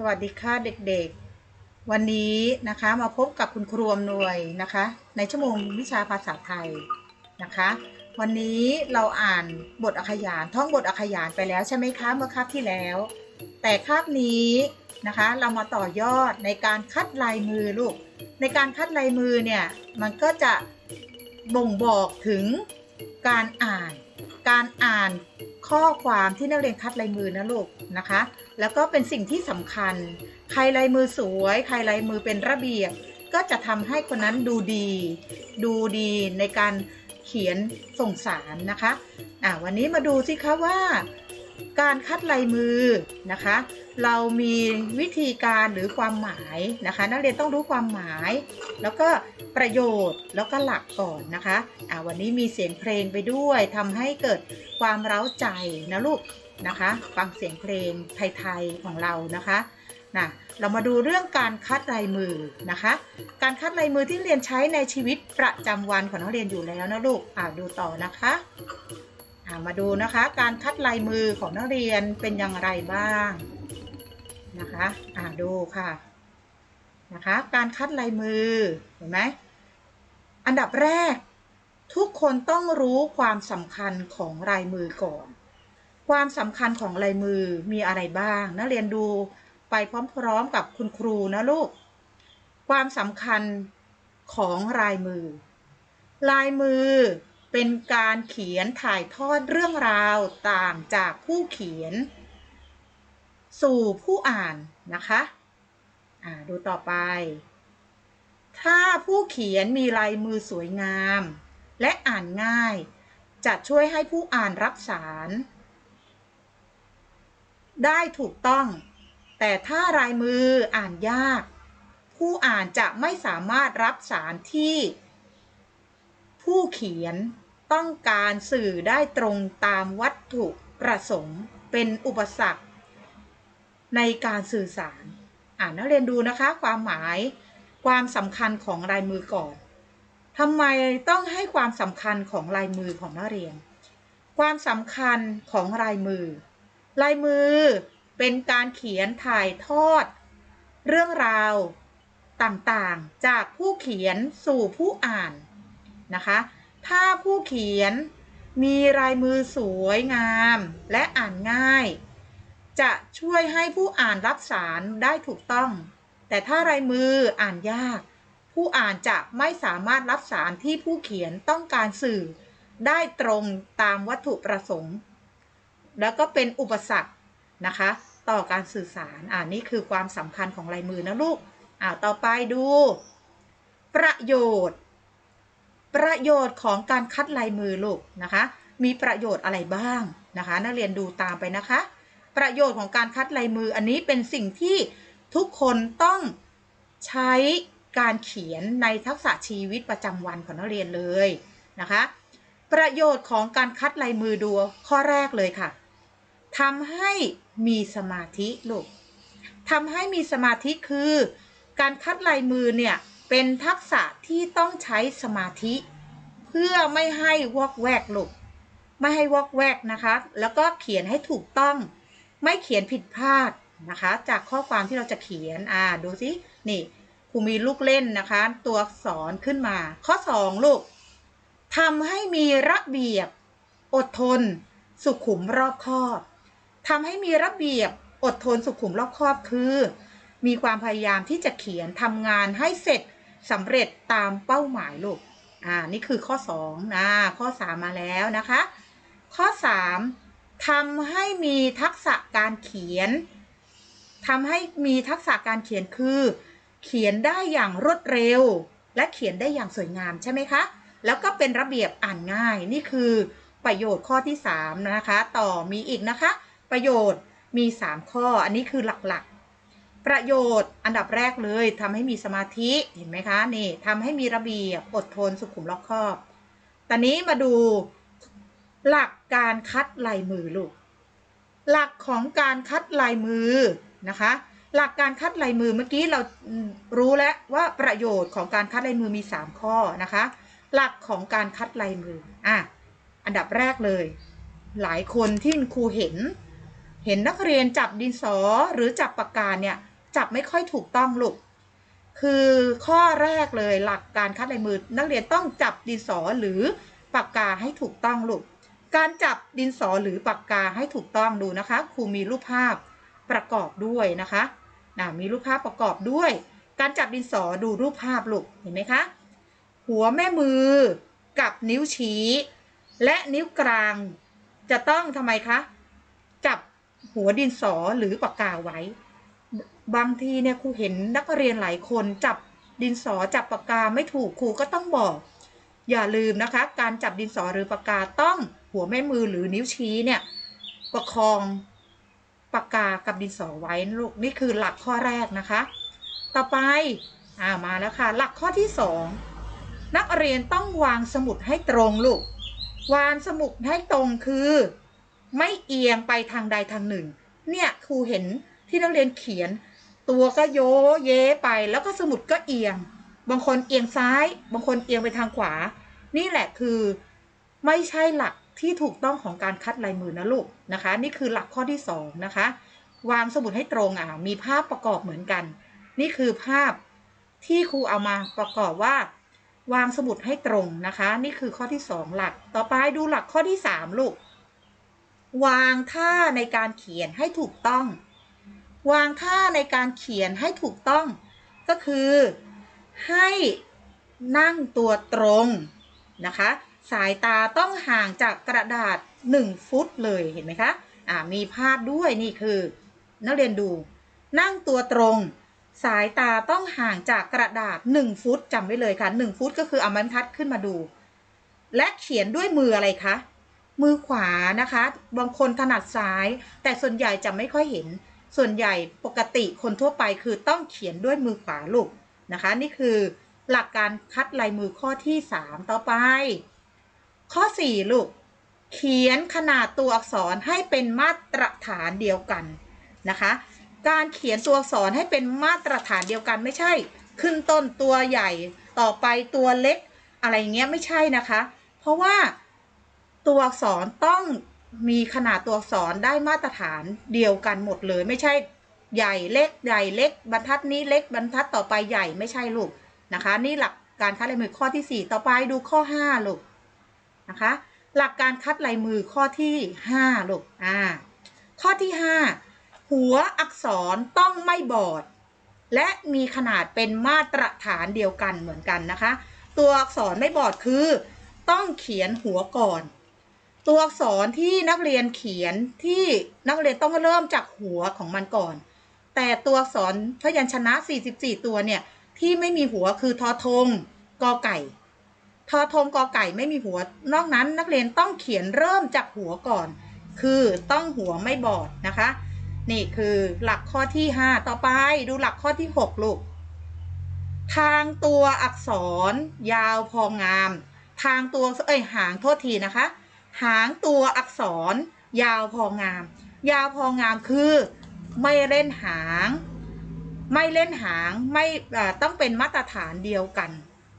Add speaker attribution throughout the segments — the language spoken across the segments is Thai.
Speaker 1: สวัสดีค่ะเด็กๆ วันนี้นะคะมาพบกับคุณครูอำนวยนะคะ ในชั่วโมงวิชาภาษาไทยนะคะ วันนี้เราอ่านบทอักขยานท่องบทอักขยานไปแล้วใช่ไหมคะเมื่อคาบที่แล้ว แต่คาบนี้นะคะเรามาต่อยอดในการคัดลายมือลูก ในการคัดลายมือเนี่ยมันก็จะบ่งบอกถึงการอ่าน การอ่านข้อความที่นักเรียนคัดลายมือนะลูกนะคะ แล้วก็เป็นสิ่งที่สำคัญ ใครลายมือสวย ใครลายมือเป็นระเบียบ ก็จะทำให้คนนั้นดูดี ดูดีในการเขียนส่งสารนะคะอะวันนี้มาดูสิคะว่า การคัดลายมือนะคะ เรามีวิธีการหรือความหมายนะคะ นักเรียนต้องรู้ความหมาย แล้วก็ประโยชน์แล้วก็หลักก่อนนะคะอะวันนี้มีเสียงเพลงไปด้วยทำให้เกิดความเร้าใจนะลูกนะคะฟังเสียงเพลงไทยๆของเรานะคะนะเรามาดูเรื่องการคัดลายมือนะคะ การคัดลายมือที่เรียนใช้ในชีวิตประจำวันของนักเรียนอยู่แล้วนะลูกอ่าดูต่อนะคะ มาดูนะคะการคัดลายมือของนักเรียนเป็นอย่างไรบ้างนะคะอ่าดูค่ะนะคะการคัดลายมือเห็นไหมอันดับแรกทุกคนต้องรู้ความสำคัญของลายมือก่อน ความสำคัญของลายมือมีอะไรบ้าง นักเรียนดูไปพร้อมๆกับคุณครูนะลูก ความสำคัญของลายมือ ลายมือ เป็นการเขียนถ่ายทอดเรื่องราวต่างจากผู้เขียน สู่ผู้อ่านนะคะอ่าดูต่อไป ถ้าผู้เขียนมีลายมือสวยงาม และอ่านง่าย จะช่วยให้ผู้อ่านรับสาร ได้ถูกต้อง แต่ถ้ารายมืออ่านยาก ผู้อ่านจะไม่สามารถรับสารที่ ผู้เขียนต้องการสื่อได้ตรงตามวัตถุประสงค์เป็นอุปสรรค ในการสื่อสาร อ่านนักเรียนดูนะคะความหมายความสำคัญของลายมือก่อนทำไมต้องให้ความสำคัญของลายมือของนักเรียน ความสำคัญของลายมือ ลายมือเป็นการเขียนถ่ายทอด เรื่องราวต่างๆ จากผู้เขียนสู่ผู้อ่าน นะคะ ถ้าผู้เขียนมีลายมือสวยงามและอ่านง่าย จะช่วยให้ผู้อ่านรับสารได้ถูกต้อง แต่ถ้ารายมืออ่านยาก ผู้อ่านจะไม่สามารถรับสารที่ผู้เขียนต้องการสื่อ ได้ตรงตามวัตถุประสงค์ แล้วก็เป็นอุปสรรคนะคะ ต่อการสื่อสารอ่านี่คือความสำคัญของลายมือนะลูกอ่าต่อไปดู ประโยชน์ ประโยชน์ของการคัดลายมือลูกนะคะ มีประโยชน์อะไรบ้างนะคะ นักเรียนดูตามไปนะคะ ประโยชน์ของการคัดลายมืออันนี้เป็นสิ่งที่ทุกคนต้องใช้การเขียนในทักษะชีวิตประจำวันของนักเรียนเลยนะคะ ประโยชน์ของการคัดลายมือดูข้อแรกเลยค่ะทำให้มีสมาธิลูกทำให้มีสมาธิคือ การคัดลายมือเนี่ย เป็นทักษะที่ต้องใช้สมาธิ เพื่อไม่ให้วอกแวกลูกไม่ให้วอกแวกนะคะ แล้วก็เขียนให้ถูกต้อง ไม่เขียนผิดพลาดนะคะ จากข้อความที่เราจะเขียนอ่าดูสินี่ครูมีลูกเล่นนะคะ ตัวอักษรขึ้นมา ข้อ 2 ลูกทำให้มีระเบียบ อดทน สุขุมรอบคอบทำให้มีระเบียบอดทนสุขุมรอบคอบคือ มีความพยายามที่จะเขียนทำงานให้เสร็จ สำเร็จตามเป้าหมายลูกอ่านี่คือข้อ2นะข้อ 3 มาแล้วนะคะ ข้อ 3ทำให้มีทักษะการเขียนทำให้มีทักษะการเขียนคือ เขียนได้อย่างรวดเร็ว และเขียนได้อย่างสวยงามใช่ไหมคะ แล้วก็เป็นระเบียบอ่านง่ายนี่คือประโยชน์ข้อที่ 3 นะคะ ต่อมีอีกนะคะ ประโยชน์มี 3 ข้ออันนี้คือหลักๆ ประโยชน์อันดับแรกเลยทำให้มีสมาธิเห็นไหมคะนี่ทำให้มีระเบียบอดทนสุขุมรอบคอบ ตอนนี้มาดูหลักการคัดลายมือลูก หลักของการคัดลายมือนะคะ หลักการคัดลายมือเมื่อกี้เรารู้แล้วว่าประโยชน์ของการคัดลายมือมี 3 ข้อนะคะ หลักของการคัดลายมืออะอันดับแรกเลย หลายคนที่ครูเห็น เห็นนักเรียนจับดินสอหรือจับปากกาเนี่ย จับไม่ค่อยถูกต้องลูกคือข้อแรกเลยหลักการคัดลายมือ นักเรียนต้องจับดินสอหรือปากกาให้ถูกต้องลูกการจับดินสอหรือปากกาให้ถูกต้องดูนะคะครูมีรูปภาพประกอบด้วยนะคะนะมีรูปภาพประกอบด้วย การจับดินสอดูรูปภาพลูกเห็นไหมคะหัวแม่มือกับนิ้วชี้ และนิ้วกลางจะต้องทำไมคะ จับหัวดินสอหรือปากกาไว้ บางทีเนี่ยครูเห็นนักเรียนหลายคนจับดินสอจับปากกาไม่ถูกครูก็ต้องบอก อย่าลืมนะคะ การจับดินสอหรือปากกาต้องหัวแม่มือหรือนิ้วชี้เนี่ยประคองปากกากับดินสอไว้นะลูกนี่คือหลักข้อแรกนะคะ ต่อไปอ่ามาแล้วค่ะ หลักข้อที่สองนักเรียนต้องวางสมุดให้ตรงลูกวางสมุดให้ตรงคือ ไม่เอียงไปทางใดทางหนึ่ง เนี่ยครูเห็นที่นักเรียนเขียน ตัวก็โยเยไป แล้วก็สมุดก็เอียง บางคนเอียงซ้าย บางคนเอียงไปทางขวา นี่แหละคือไม่ใช่หลักที่ถูกต้องของการคัดลายมือนะลูกนะคะ นี่คือหลักข้อที่สองนะคะ วางสมุดให้ตรงอะมีภาพประกอบเหมือนกัน นี่คือภาพที่ครูเอามาประกอบว่า วางสมุดให้ตรงนะคะ นี่คือข้อที่สองหลัก ต่อไปดูหลักข้อที่สามลูก วางท่าในการเขียนให้ถูกต้อง วางท่าในการเขียนให้ถูกต้อง ก็คือ ให้นั่งตัวตรงนะคะ สายตาต้องห่างจากกระดาษ 1 ฟุตเลยเห็นไหมคะอ่ามีภาพด้วยนี่คือ นักเรียนดู นั่งตัวตรง สายตาต้องห่างจากกระดาษ 1 ฟุตจำไว้เลยค่ะ 1 ฟุตก็คือเอาบรรทัดขึ้นมาดู และเขียนด้วยมืออะไรคะมือขวานะคะ บางคนถนัดซ้าย แต่ส่วนใหญ่จะไม่ค่อยเห็น ส่วนใหญ่ปกติคนทั่วไปคือต้องเขียนด้วยมือขวาลูกนะคะ นี่คือหลักการคัดลายมือข้อที่ 3 ต่อไป ข้อ 4 ลูก เขียนขนาดตัวอักษรให้เป็นมาตรฐานเดียวกันนะคะ การเขียนตัวอักษรให้เป็นมาตรฐานเดียวกันไม่ใช่ ขึ้นต้นตัวใหญ่ต่อไปตัวเล็กอะไรเงี้ยไม่ใช่นะคะ เพราะว่าตัวอักษรต้อง มีขนาดตัวอักษรได้มาตรฐานเดียวกันหมดเลย ไม่ใช่ใหญ่เล็กใหญ่เล็ก บรรทัดนี้เล็กบรรทัดต่อไปใหญ่ไม่ใช่ลูกนะคะ นี่หลักการคัดลายมือข้อที่ 4 ต่อไปดูข้อ5ลูกนะคะ หลักการคัดลายมือข้อที่5ลูกอ่าข้อที่ 5 หัวอักษรต้องไม่บอด และมีขนาดเป็นมาตรฐานเดียวกันเหมือนกันนะคะ ตัวอักษรไม่บอดคือ ต้องเขียนหัวก่อน ตัวอักษรที่นักเรียนเขียนที่นักเรียนต้องเริ่มจากหัวของมันก่อน แต่ตัวอักษรพยัญชนะ 44 ตัวเนี่ยที่ไม่มีหัวคือทอทงกอไก่ทอทงกอไก่ไม่มีหัว นอกนั้นนักเรียนต้องเขียนเริ่มจากหัวก่อน คือต้องหัวไม่บอดนะคะ นี่คือหลักข้อที่ 5 ต่อไปดูหลักข้อที่ 6 ลูก ทางตัวอักษรยาวพองาม ทางตัวเอ้ยหางโทษทีนะคะ หางตัวอักษร ยาวพองาม ยาวพองามคือ ไม่เล่นหาง ไม่เล่นหางไม่ต้องเป็นมาตรฐานเดียวกัน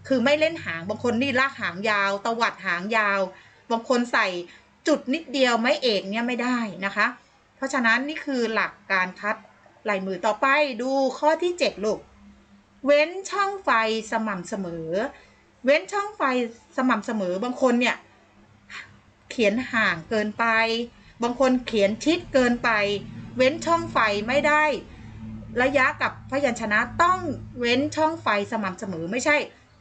Speaker 1: คือไม่เล่นหางบางคนนี่ลากหางยาวตวัดหางยาวบางคนใส่จุดนิดเดียวไม่เอกเนี่ยไม่ได้นะคะ เพราะฉะนั้นนี่คือหลักการคัดลายมือต่อไปดูข้อที่ 7 ลูก เว้นช่องไฟสม่ำเสมอ เว้นช่องไฟสม่ำเสมอบางคนเนี่ย ขียนห่างเกินไป บางคนเขียนชิดเกินไป เว้นช่องไฟไม่ได้ ระยะกับพยัญชนะต้องเว้นช่องไฟสม่ำเสมอไม่ใช่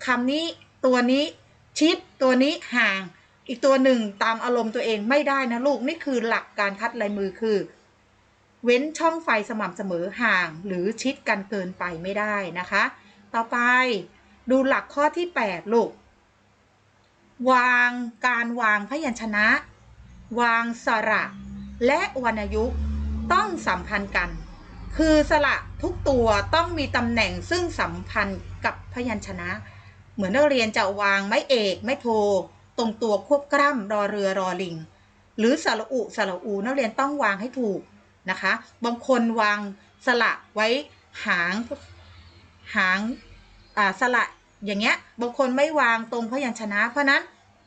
Speaker 1: คำนี้ตัวนี้ชิดตัวนี้ห่าง อีกตัวหนึ่งตามอารมณ์ตัวเองไม่ได้นะลูกนี่คือหลักการคัดลายมือคือ เว้นช่องไฟสม่ำเสมอห่าง หรือชิดกันเกินไปไม่ได้นะคะ ต่อไปดูหลักข้อที่ 8 ลูก วางการวางพยัญชนะ วางสระ และวรรณยุกต์ต้องสัมพันธ์กัน คือสระทุกตัวต้องมีตำแหน่งซึ่งสัมพันธ์กับพยัญชนะ เหมือนนักเรียนจะวางไม้เอกไม้โท ตรงตัวควบกล้ำรอเรือรอลิง หรือสระอุสระอูนักเรียนต้องวางให้ถูกนะคะ บางคนวางสระไว้หางหางอ่าสระ อย่างเงี้ยบางคนไม่วางตรงพยัญชนะ เพราะนั้น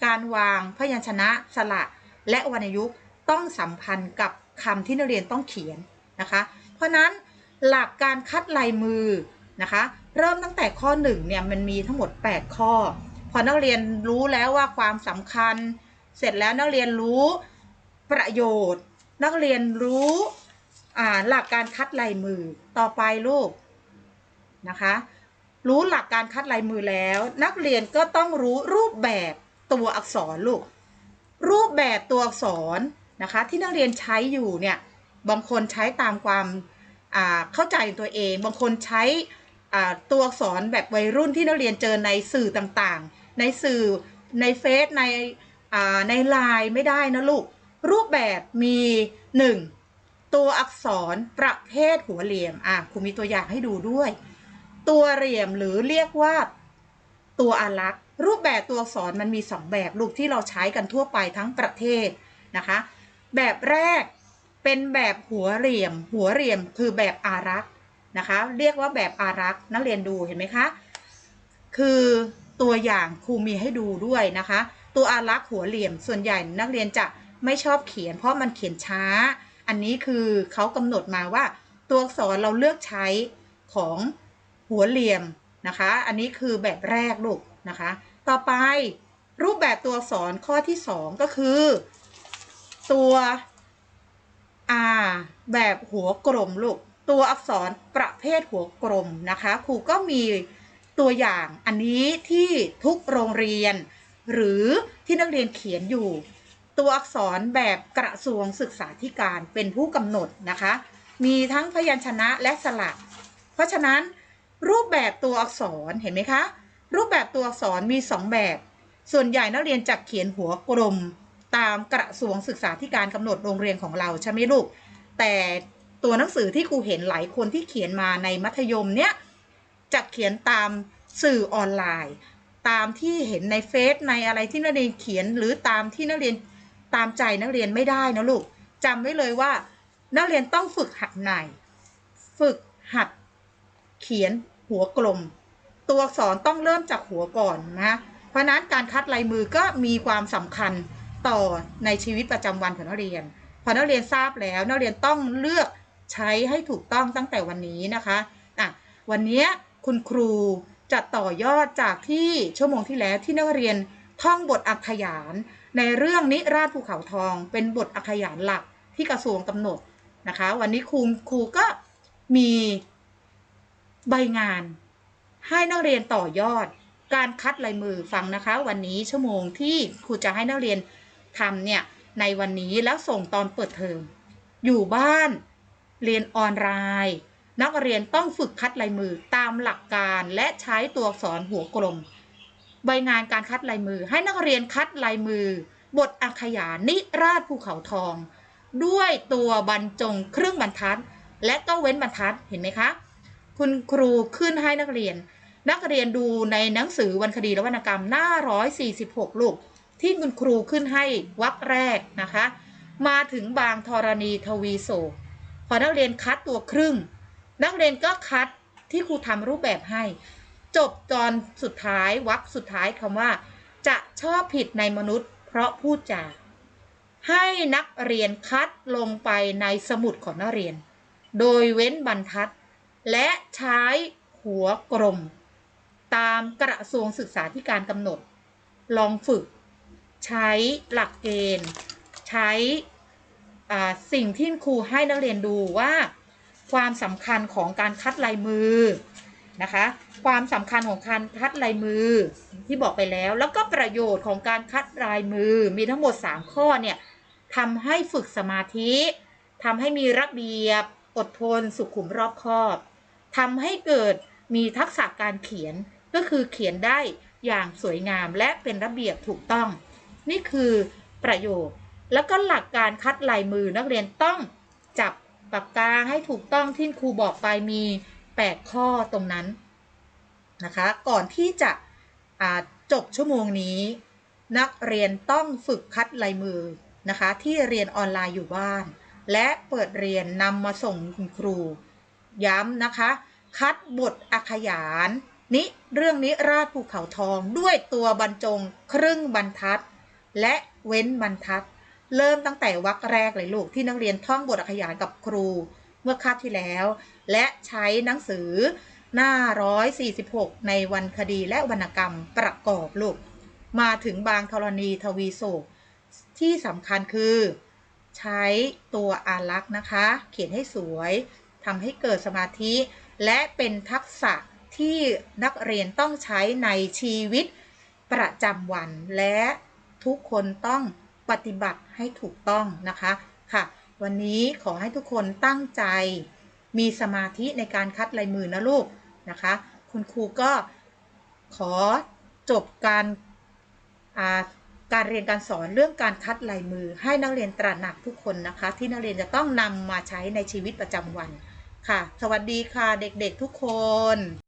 Speaker 1: การวางพยัญชนะสระและวรรณยุกต์ต้องสัมพันธ์กับคำที่นักเรียนต้องเขียนนะคะ เพราะนั้นหลักการคัดลายมือนะคะ เริ่มตั้งแต่ข้อ1เนี่ยมันมีทั้งหมด 8 ข้อ พอนักเรียนรู้แล้วว่าความสำคัญ เสร็จแล้วนักเรียนรู้ประโยชน์ นักเรียนรู้หลักการคัดลายมือต่อไปลูกนะคะ รู้หลักการคัดลายมือแล้ว นักเรียนก็ต้องรู้รูปแบบตัวอักษรลูก รูปแบบตัวอักษรนะคะ ที่นักเรียนใช้อยู่เนี่ยบางคนใช้ตามความเข้าใจตัวเอง บางคนใช้ตัวอักษรแบบวัยรุ่นที่นักเรียนเจอในสื่อต่างๆ ในสื่อในเฟซในในไลน์ไม่ได้นะลูก รูปแบบมี 1. ตัวอักษรประเภทหัวเหลี่ยมอะครูมีตัวอย่างให้ดูด้วย ตัวเหลี่ยมหรือเรียกว่าตัวอารักษ์รูปแบบตัวอักษรมันมี 2 แบบลูกที่เราใช้กันทั่วไปทั้งประเทศนะคะ แบบแรกเป็นแบบหัวเหลี่ยม หัวเหลี่ยมคือแบบอารักษ์นะคะ เรียกว่าแบบอารักษ์นักเรียนดูเห็นไหมคะคือตัวอย่างครูมีให้ดูด้วยนะคะ ตัวอารักษ์หัวเหลี่ยมส่วนใหญ่นักเรียนจะไม่ชอบเขียน เพราะมันเขียนช้า อันนี้คือเขากำหนดมาว่า ตัวอักษรเราเลือกใช้ของ หัวเหลี่ยมนะคะ อันนี้คือแบบแรกลูกนะคะ ต่อไปรูปแบบตัวอักษรข้อที่ 2 ก็คือ ตัว R แบบหัวกลมลูก ตัวอักษรประเภทหัวกลมนะคะครูก็มีตัวอย่างอันนี้ที่ทุกโรงเรียน หรือที่นักเรียนเขียนอยู่ ตัวอักษรแบบกระทรวงศึกษาธิการเป็นผู้กำหนดนะคะ มีทั้งพยัญชนะและสระเพราะฉะนั้น รูปแบบตัวอักษรเห็นไหมคะ รูปแบบตัวอักษรมี 2 แบบ ส่วนใหญ่นักเรียนจะเขียนหัวกลมตามกระทรวงศึกษาธิการกำหนดโรงเรียนของเราใช่ไหมลูก แต่ตัวหนังสือที่ครูเห็นหลายคนที่เขียนมาในมัธยมเนี่ยจะเขียนตามสื่อออนไลน์ ตามที่เห็นในเฟซในอะไรที่นักเรียนเขียนหรือตามที่นักเรียนตามใจนักเรียนไม่ได้นะลูกจำไว้เลยว่า นักเรียนต้องฝึกหัดใน ฝึกหัดเขียน หัวกลม ตัวอักษรต้องเริ่มจากหัวก่อนนะเพราะนั้นการคัดลายมือก็มีความสำคัญต่อในชีวิตประจำวันของนักเรียน พอนักเรียนทราบแล้วนักเรียนต้องเลือกใช้ให้ถูกต้องตั้งแต่วันนี้นะคะอะวันนี้คุณครูจะต่อยอดจากที่ชั่วโมงที่แล้วที่นักเรียนท่องบทอักขยาน ในเรื่องนิราชภูเขาทอง เป็นบทอักขยานหลักที่กระทรวงกำหนดนะคะ วันนี้ครูครูก็มี ใบงาน ให้นักเรียนต่อยอด การคัดลายมือฟังนะคะ วันนี้ชั่วโมงที่ครูจะให้นักเรียนทำเนี่ยในวันนี้แล้วส่งตอนเปิดเทอมอยู่บ้านเรียนออนไลน์ นักเรียนต้องฝึกคัดลายมือตามหลักการและใช้ตัวอักษรหัวกลม ใบงานการคัดลายมือให้นักเรียนคัดลายมือ บทอักขยานิราชภูเขาทอง ด้วยตัวบรรจงครึ่งบรรทัด และก็เว้นบรรทัดเห็นไหมคะ คุณครูขึ้นให้นักเรียน นักเรียนดูในหนังสือวรรณคดีและวรรณกรรมหน้า 146 ลูก ที่คุณครูขึ้นให้วรรคแรกนะคะ มาถึงบางธรณีทวีโศกพอนักเรียนคัดตัวครึ่ง นักเรียนก็คัดที่ครูทำรูปแบบให้ จบตอนสุดท้ายวรรคสุดท้ายคำว่า จะชอบผิดในมนุษย์ เพราะพูดจาให้นักเรียนคัดลงไปในสมุดของนักเรียน โดยเว้นบรรทัด และใช้หัวกลมตามกระทรวงศึกษาธิการกำหนด ลองฝึก ใช้หลักเกณฑ์ ใช้สิ่งที่ครูให้นักเรียนดูว่าความสำคัญของการคัดลายมือนะคะ ความสำคัญของการคัดลายมือที่บอกไปแล้ว แล้วก็ประโยชน์ของการคัดลายมือมีทั้งหมด 3 ข้อเนี่ยทำให้ฝึกสมาธิทำให้มีระเบียบอดทนสุขุมรอบคอบ ทำให้เกิดมีทักษะการเขียนก็คือเขียนได้อย่างสวยงามและเป็นระเบียบถูกต้อง นี่คือประโยชน์แล้วก็หลักการคัดลายมือนักเรียนต้องจับปากกาให้ถูกต้องที่ครูบอกไปมี 8 ข้อตรงนั้นนะคะ ก่อนที่จะจบชั่วโมงนี้ นักเรียนต้องฝึกคัดลายมือนะคะ ที่เรียนออนไลน์อยู่บ้าน และเปิดเรียนนำมาส่งคุณครู ย้ำนะคะ คัดบทอักขยานนิเรื่องนี้ราชภูเขาทองด้วยตัวบรรจงครึ่งบรรทัด และเว้นบรรทัด เริ่มตั้งแต่วรรคแรกเลยลูกที่นักเรียนท่องบทอักขยานกับครูเมื่อคาบที่แล้ว และใช้หนังสือหน้า 146 ในวรรณคดีและวรรณกรรมประกอบลูก มาถึงบางธรณีทวีโศก ที่สำคัญคือ ใช้ตัวอารักษ์นะคะ เขียนให้สวย ทำให้เกิดสมาธิ และเป็นทักษะที่นักเรียนต้องใช้ในชีวิตประจำวัน และทุกคนต้องปฏิบัติให้ถูกต้องนะคะค่ะ วันนี้ขอให้ทุกคนตั้งใจ มีสมาธิในการคัดลายมือนะลูกนะคะ คุณครูก็ขอจบการการเรียนการสอนเรื่องการคัดลายมือ ให้นักเรียนตระหนักทุกคนนะคะ ที่นักเรียนจะต้องนำมาใช้ในชีวิตประจำวัน ค่ะ สวัสดีค่ะเด็กๆทุกคน